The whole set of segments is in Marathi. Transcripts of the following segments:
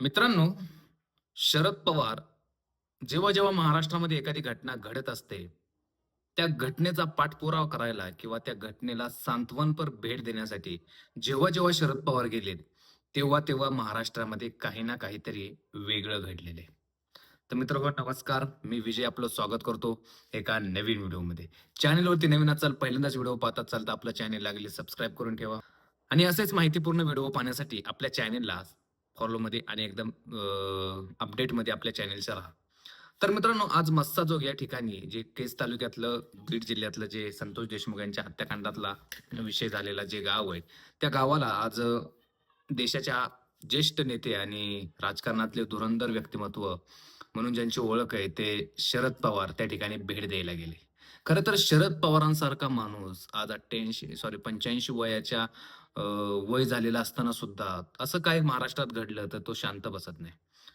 मित्रांनो शरद पवार जेव्हा जेव्हा महाराष्ट्रामध्ये एखादी घटना घडत असते त्या घटनेचा पाठपुरावा करायला किंवा त्या घटनेला सांत्वनपर भेट देण्यासाठी जेव्हा जेव्हा शरद पवार गेलेत तेव्हा तेव्हा महाराष्ट्रामध्ये काही ना काहीतरी वेगळं घडलेलं आहे. तर मित्र नमस्कार. मी विजय आपलं स्वागत करतो एका नवीन व्हिडिओमध्ये. चॅनलवरती नवीन असाल पहिल्यांदाच व्हिडिओ पाहता चालता आपलं चॅनल लागले सबस्क्राईब करून ठेवा. आणि असेच माहितीपूर्ण व्हिडिओ पाहण्यासाठी आपल्या चॅनेलला फॉलोमध्ये आणि एकदम अपडेटमध्ये आपल्या चॅनेलच्या राहा. तर मित्रांनो आज मस्साजोग या ठिकाणी जे केस तालुक्यातलं बीड जिल्ह्यातलं जे संतोष देशमुख यांच्या हत्याकांडातला विषय झालेला जे गाव आहे त्या गावाला आज देशाच्या ज्येष्ठ नेते आणि राजकारणातले धुरंधर व्यक्तिमत्व म्हणून ज्यांची ओळख आहे ते शरद पवार त्या ठिकाणी भेट द्यायला गेले. खरं तर शरद पवारांसारखा माणूस आज अठ्ठ्याऐंशी सॉरी पंच्याऐंशी वयाच्या अ, वय झालेलं असताना सुद्धा असं काय महाराष्ट्रात घडलं तर तो शांत बसत नाही.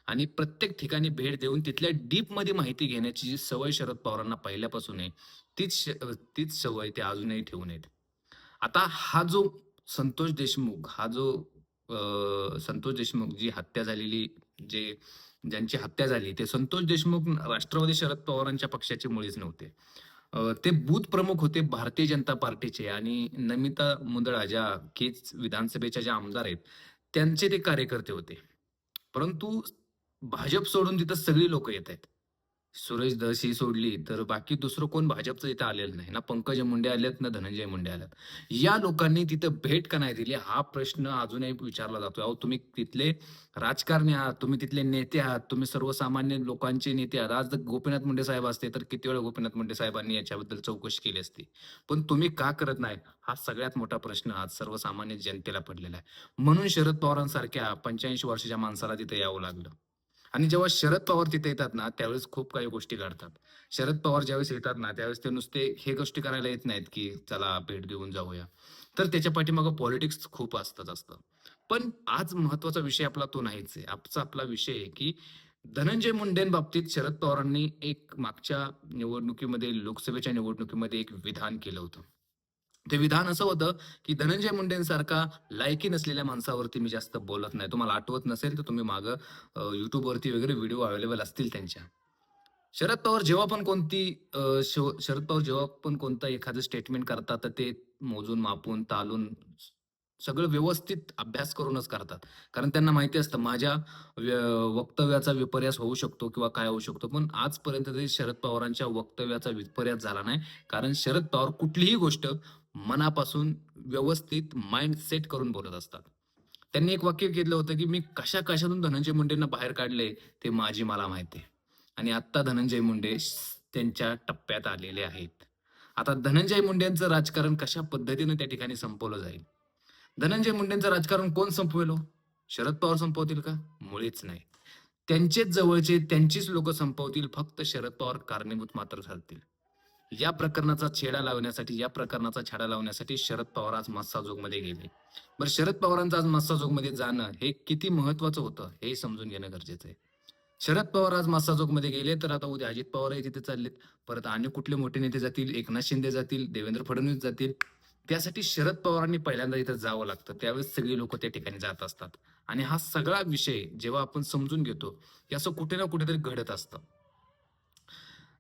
आणि प्रत्येक ठिकाणी भेट देऊन तिथल्या डीपमध्ये माहिती घेण्याची जी सवय शरद पवारांना पहिल्यापासून आहे तीच श- तीच सवय ते अजूनही ठेवून आहेत. आता हा जो संतोष देशमुख हा जो अ, संतोष देशमुख जी हत्या झालेली जे ज्यांची हत्या झाली ते संतोष देशमुख राष्ट्रवादी शरद पवारांच्या पक्षाचे मुळीच नव्हते. ते बूथ प्रमुख होते भारतीय जनता पार्टीचे आणि नमिता मुंदळा ज्या केज विधानसभेच्या ज्या आमदार आहेत त्यांचे ते कार्यकर्ते होते. परंतु भाजप सोडून तिथं सगळी लोक येत आहेत. सुरेश दस ही सोडली तर बाकी दुसरं कोण भाजपचं इथं आलेलं नाही? ना पंकज मुंडे आलेत ना धनंजय मुंडे आलेत. या लोकांनी तिथं भेट का नाही दिली? हा प्रश्न अजूनही विचारला जातो अहो तुम्ही तिथले राजकारणी आहात तुम्ही तिथले नेते आहात तुम्ही सर्वसामान्य लोकांचे नेते आहात. आज जर गोपीनाथ मुंडे साहेब असते तर किती वेळा गोपीनाथ मुंडे साहेबांनी याच्याबद्दल चौकशी केली असती? पण तुम्ही का करत नाही? हा सगळ्यात मोठा प्रश्न आज सर्वसामान्य जनतेला पडलेला आहे. म्हणून शरद पवारांसारख्या पंच्याऐंशी वर्षाच्या माणसाला तिथे यावं लागलं. आणि जेव्हा शरद पवार तिथे येतात ना त्यावेळेस खूप काही गोष्टी घडतात. शरद पवार ज्यावेळेस येतात ना त्यावेळेस ते नुसते हे गोष्टी करायला येत नाहीत की चला भेट देऊन जाऊया. तर त्याच्या पाठीमागं पॉलिटिक्स खूप असतच असतं. पण आज महत्त्वाचा विषय आपला तो नाहीच आहे. आजचा आपला विषय आहे की धनंजय मुंडेंबाबतीत शरद पवारांनी एक मागच्या निवडणुकीमध्ये लोकसभेच्या निवडणुकीमध्ये एक विधान केलं होतं. ते विधान असं होतं की धनंजय मुंडेंसारखा लायकी नसलेल्या माणसावरती मी जास्त बोलत नाही. तुम्हाला आठवत नसेल तर तुम्ही मागं युट्यूबवरती वगैरे व्हिडिओ अवेलेबल असतील त्यांच्या. शरद पवार जेव्हा पण कोणती शरद पवार जेव्हा पण कोणतं एखादं स्टेटमेंट करतात तर ते मोजून मापून तालून सगळं व्यवस्थित अभ्यास करूनच करतात. कारण त्यांना माहिती असतं माझ्या व्य- वक्तव्याचा विपर्यास होऊ शकतो किंवा काय होऊ शकतो पण आजपर्यंत तरी शरद पवारांच्या वक्तव्याचा विपर्यास झाला नाही. कारण शरद पवार कुठलीही गोष्ट मनापासून व्यवस्थित माइंड सेट करून बोलत असतात. त्यांनी एक वाक्य घेतलं होतं की मी कशा कशातून धनंजय मुंडेंना बाहेर काढले ते माझी मला माहिती आहे. आणि आत्ता धनंजय मुंडे त्यांच्या टप्प्यात आलेले आहेत. आता धनंजय मुंडेंचं राजकारण कशा पद्धतीने त्या ठिकाणी संपवलं जाईल? धनंजय मुंडेंचं राजकारण कोण संपवेलो हो? शरद पवार संपवतील का? मुळीच नाही. त्यांचेच जवळचे त्यांचीच लोक संपवतील फक्त शरद पवार कारणीभूत मात्र ठरतील. या प्रकरणाचा छेडा लावण्यासाठी या प्रकरणाचा छेडा लावण्यासाठी शरद पवार आज मस्साजोगमध्ये गेले. बरं शरद पवारांचं आज मस्साजोगमध्ये जाणं हे किती महत्वाचं होतं हे समजून घेणं गरजेचं आहे. शरद पवार आज मस्साजोगमध्ये गेले तर आता उद्या अजित पवारही तिथे चाललेत. परत आणि कुठले मोठे नेते जातील? एकनाथ शिंदे जातील देवेंद्र फडणवीस जातील. त्यासाठी शरद पवारांनी पहिल्यांदा इथं जावं लागतं. त्यावेळेस सगळी लोक त्या ठिकाणी जात असतात. आणि हा सगळा विषय जेव्हा आपण समजून घेतो की असं कुठे ना कुठेतरी घडत असतं.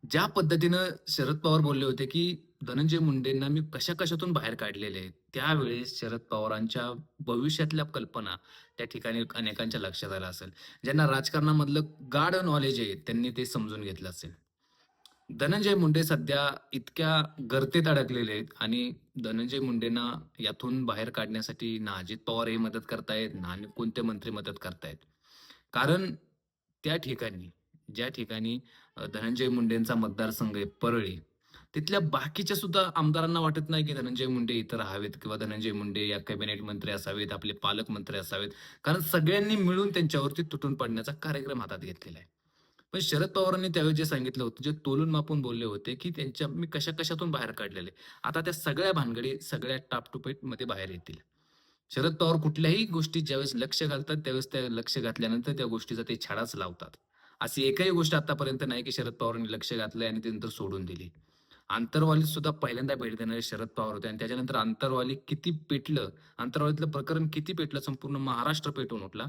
ज्या पद्धतीनं शरद पवार बोलले होते की धनंजय मुंडेंना मी कशा कशातून बाहेर काढलेले त्यावेळेस शरद पवारांच्या भविष्यातल्या कल्पना त्या ठिकाणी अनेकांच्या लक्षात आल्या असेल. ज्यांना राजकारणामधलं गाढ नॉलेज आहे त्यांनी ते समजून घेतलं असेल. धनंजय मुंडे सध्या इतक्या गर्तेत अडकलेले आहेत आणि धनंजय मुंडेंना यातून बाहेर काढण्यासाठी ना अजित पवार हे मदत करतायत ना आणि कोणते मंत्री मदत करतायत. कारण त्या ठिकाणी ज्या ठिकाणी धनंजय मुंडेंचा मतदारसंघ आहे परळी. तिथल्या बाकीच्या सुद्धा आमदारांना वाटत नाही की धनंजय मुंडे इतर हवेत किंवा धनंजय मुंडे या कॅबिनेट मंत्री असावेत आपले पालकमंत्री असावेत. कारण सगळ्यांनी मिळून त्यांच्यावरती तुटून पडण्याचा कार्यक्रम हातात घेतलेला आहे. पण शरद पवारांनी त्यावेळी जे सांगितलं होतं जे तोलून मापून बोलले होते की त्यांच्या मी कशा कशातून बाहेर काढलेले? आता त्या सगळ्या भानगडी सगळ्या टापटुपेटमध्ये बाहेर येतील. शरद पवार कुठल्याही गोष्टी ज्यावेळेस लक्ष घालतात त्यावेळेस त्या लक्ष घातल्यानंतर त्या गोष्टीचा ते छाडाच लावतात. अशी एकही गोष्ट आतापर्यंत नाही की शरद पवारांनी लक्ष घातलंय आणि ते नंतर सोडून दिली. आंतरवालीत सुद्धा पहिल्यांदा भेट देणारे शरद पवार होते आणि त्याच्यानंतर आंतरवाली किती पेटलं आंतरवालीतलं प्रकरण किती पेटलं संपूर्ण महाराष्ट्र पेटून उठला.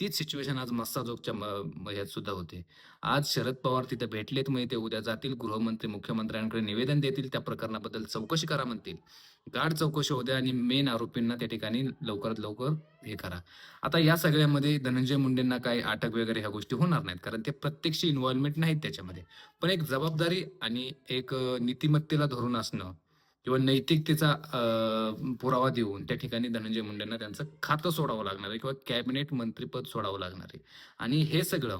तीच सिच्युएशन आज मस्साजोगच्या म- ह्यात सुद्धा होते. आज शरद पवार तिथे भेटलेत मग ते उद्या जातील गृहमंत्री मुख्यमंत्र्यांकडे निवेदन देतील त्या प्रकरणाबद्दल चौकशी करा म्हणतील. गाढ चौकशी होत्या आणि मेन आरोपींना त्या ठिकाणी लवकरात लवकर हे करा. आता या सगळ्यामध्ये धनंजय मुंडेंना काही अटक वगैरे ह्या गोष्टी होणार नाहीत कारण ते प्रत्यक्ष इन्व्हॉल्वमेंट नाहीत त्याच्यामध्ये. पण एक जबाबदारी आणि एक नीतिमत्तेला धरून असणं किंवा नैतिकतेचा पुरावा देऊन त्या ठिकाणी धनंजय मुंडेंना त्यांचं खातं सोडावं लागणार आहे किंवा कॅबिनेट मंत्रीपद सोडावं लागणार आहे. आणि हे सगळं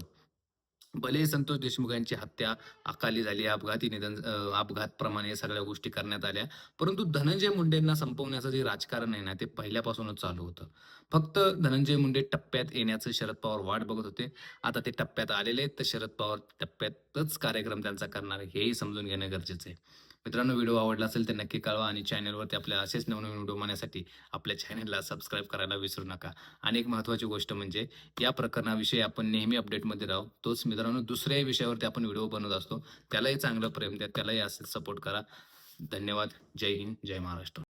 भले संतोष देशमुख यांची हत्या अकाली झाली अपघाती निधन अं, अपघातप्रमाणे सगळ्या गोष्टी करण्यात आल्या परंतु धनंजय मुंडेंना संपवण्याचं जे राजकारण आहे ना ते पहिल्यापासूनच चालू होतं. फक्त धनंजय मुंडे टप्प्यात येण्याचं शरद पवार वाट बघत होते. आता ते टप्प्यात आलेले आहेत तर शरद पवार टप्प्यातच कार्यक्रम त्यांचा करणार आहे हेही समजून घेणं गरजेचं आहे. मित्रांनो व्हिडिओ आवडला असेल तर नक्की कळवा आणि चॅनलवरती आपल्या असेच नवनवीन व्हिडिओ पाहण्यासाठी आपल्या चॅनलला सबस्क्राईब करायला विसरू नका. आणि एक महत्त्वाची गोष्ट म्हणजे या प्रकरणाविषयी आपण नेहमी अपडेटमध्ये राहू. तोच मित्रांनो दुसऱ्याही विषयावरती आपण व्हिडिओ बनवत असतो. त्यालाही चांगलं प्रेम द्या त्यालाही असेल सपोर्ट करा. धन्यवाद. जय हिंद जय महाराष्ट्र.